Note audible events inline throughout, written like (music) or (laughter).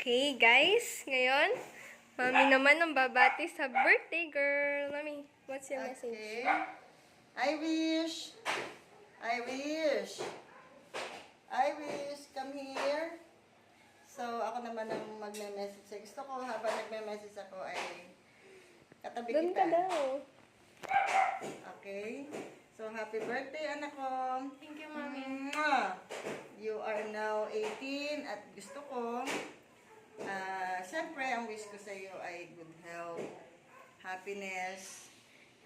Okay, guys. Ngayon, Mami naman ang babati sa birthday girl. Mami, what's your message? Okay. I wish. I wish. I wish. Come here. So, ako naman ang magme-message. Gusto ko habang nagme-message ako ay katabi Doon kita. ka daw. Okay. So, happy birthday, anak ko. Thank you, Mami. Mwah! You are now 18 at gusto ko, ah, siyempre, ang wish ko sa iyo ay good health, happiness,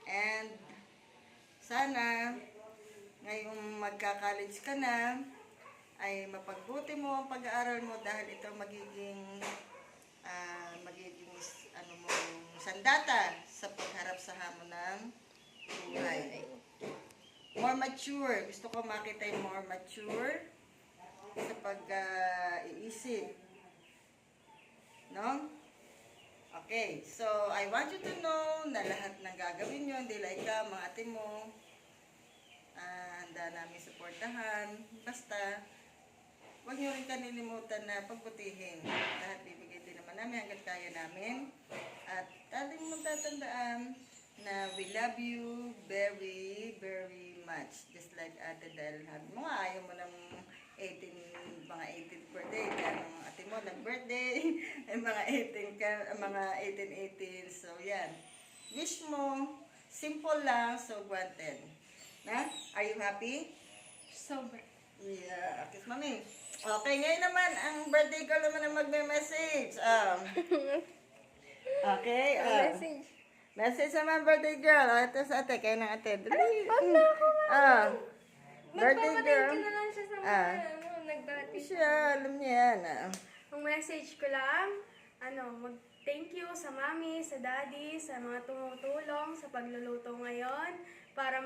and sana, ngayong magka-college ka na, ay mapagbuti mo ang pag-aaral mo dahil ito magiging ah, magiging ano mo sandata sa pagharap sa hamon ng buhay more mature. Gusto ko makita yung more mature sa pag-iisip. no? Okay, so I want you to know na lahat ng gagawin nyo, hindi like ka, mga ate mo, ah, handa namin suportahan. Basta, huwag nyo rin kanilimutan na pagbutihin. Lahat bibigay din naman namin hanggat kaya namin. At ating mong tatandaan na we love you very, very much. Just like Ate. Sabi mo nga, ayaw mo ng 18, mga 18th birthday. Kaya nung nag-birthday, ay (laughs) mga 18 ka, mga 18, 18. So, yan. Wish mo, simple lang, so wanted. Na? Are you happy? Sober. Yeah, kiss mami. Okay, ngayon naman, ang birthday girl naman ang magme-message. Um, (laughs) okay, um, Message. message naman birthday girl. Oh, ito sa ate, kayo ng ate. Wag na ako. Ah, birthday Magpapatay girl. ka na lang siya sa mga Ah. ano, nagbati. Siya, alam niya yan. Ah. Ang message ko lang, ano, mag thank you sa mami, sa daddy, sa mga tumutulong sa pagluluto ngayon para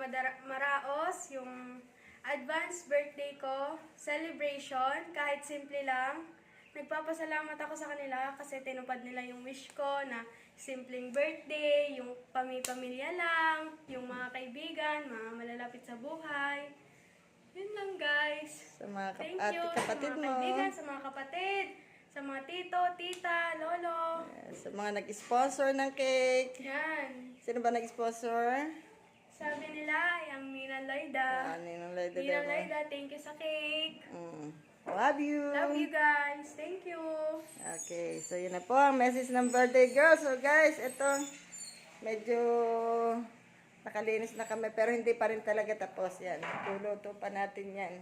maraos yung advance birthday ko, celebration, kahit simple lang. Nagpapasalamat ako sa kanila kasi tinupad nila yung wish ko na simpleng birthday, yung pami-pamilya lang, yung mga kaibigan, mga malalapit sa buhay. Yun lang guys. Sa mga kap- Thank you kapatid sa mo. mga kaibigan, sa mga kapatid, sa mga tito, tita, lolo. Sa mga nag-sponsor ng cake. Yan. Sino ba nag-sponsor? Sabi nila, yung Mina Loida. Ah, Ninong Leda Mina Demo. Loida, thank you sa cake. Mm. Love you. Love you guys. Thank you. Okay, so yun na po ang message ng birthday girl. So guys, ito, medyo nakalinis na kami, pero hindi pa rin talaga tapos yan. Luluto pa natin yan.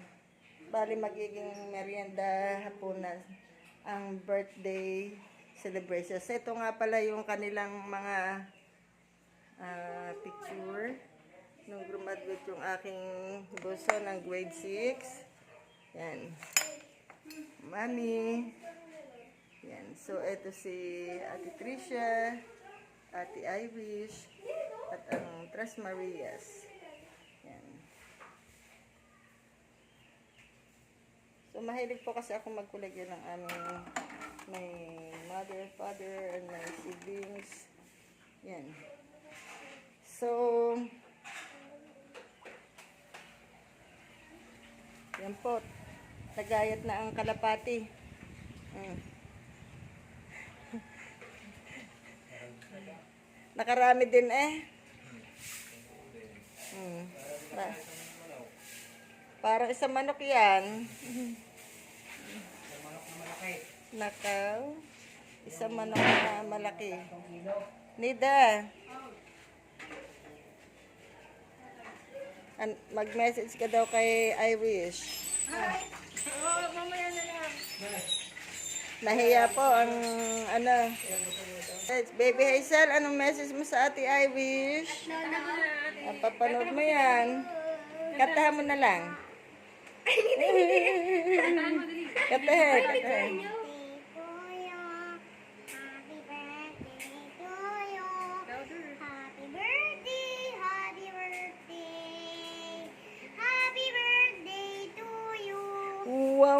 Bali, magiging merienda hapunan ang birthday celebration. So ito nga pala yung kanilang mga ah, picture nung graduate yung aking buso ng grade 6. Yan. Mami. Yan. So, ito si Ate Tricia, Ate Irish, at ang Tres Marias. Yan. So, mahilig po kasi ako magkulagyan ng aming may mother, father, and my siblings. Yan. So, yan po. Nagayat na ang kalapati. Mm. (laughs) Nakarami din eh. Mm. Pa- parang isang manok yan. (laughs) Nakaw. Isang manok na malaki. Nida. Mag-message ka daw kay Irish. Oh, mamaya na lang. Nahiya po ang ano. Baby Hazel, anong message mo sa ate Irish? Ah, Papanood mo yan. Katahan mo na lang. Katahan, katahan.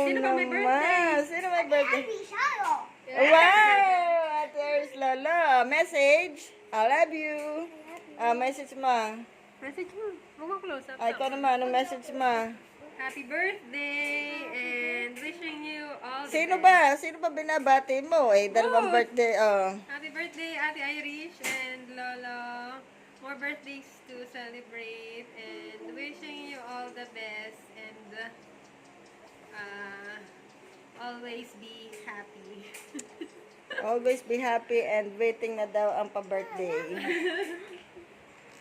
Sino ba may birthday? Sino may birthday? Wow! Ate Iris Lolo. Message. I love you. Ah, message mo. Message mo. Huwag mo close up. Ay, ikaw naman. Anong message mo? Happy birthday and wishing you all the Sino best. ba? Sino ba binabati mo? Eh, dalawang birthday, oh. Happy birthday, Ate Irish and Lolo. More birthdays to celebrate and wishing you all the best and uh, always be happy. (laughs) Always be happy and waiting na daw ang pa-birthday. (laughs)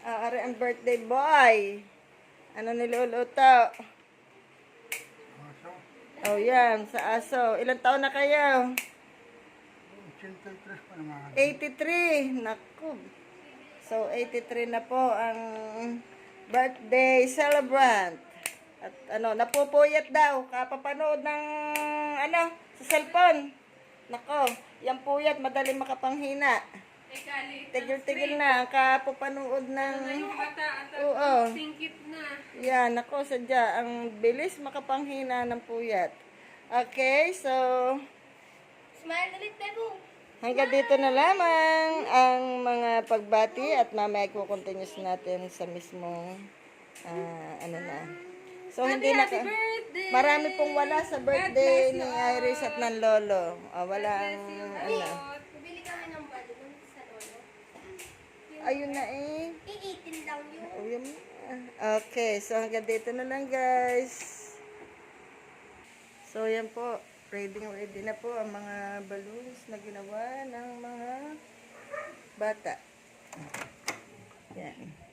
Ah, are ang birthday boy. Ano niluluto? Oh, yan. Sa aso. Ilang taon na kayo? 83 pa naman. 83. Naku. So, 83 na po ang birthday celebrant. At ano, napupuyat daw. Kapapanood ng, ano, sa cellphone. Nako, yung puyat, madali makapanghina. Tigil-tigil na ang kapapanood ng... bata at Oo. singkit na. Yan, nako, sadya. Ang bilis makapanghina ng puyat. Okay, so... Smile ulit, Bebo. Hanggang dito na lamang ang mga pagbati at mamaya ko-continuous natin sa mismong ah, ano na. So hindi na birthday! marami pong wala sa birthday ni Iris at ng lolo. Ah, wala ang ano. Bibili kami ng balloon sa lolo. Ayun na eh. Iitin lang yun. Oh. Okay, so hanggang dito na lang guys. So yan po, ready ready na po ang mga balloons na ginawa ng mga bata. Yan.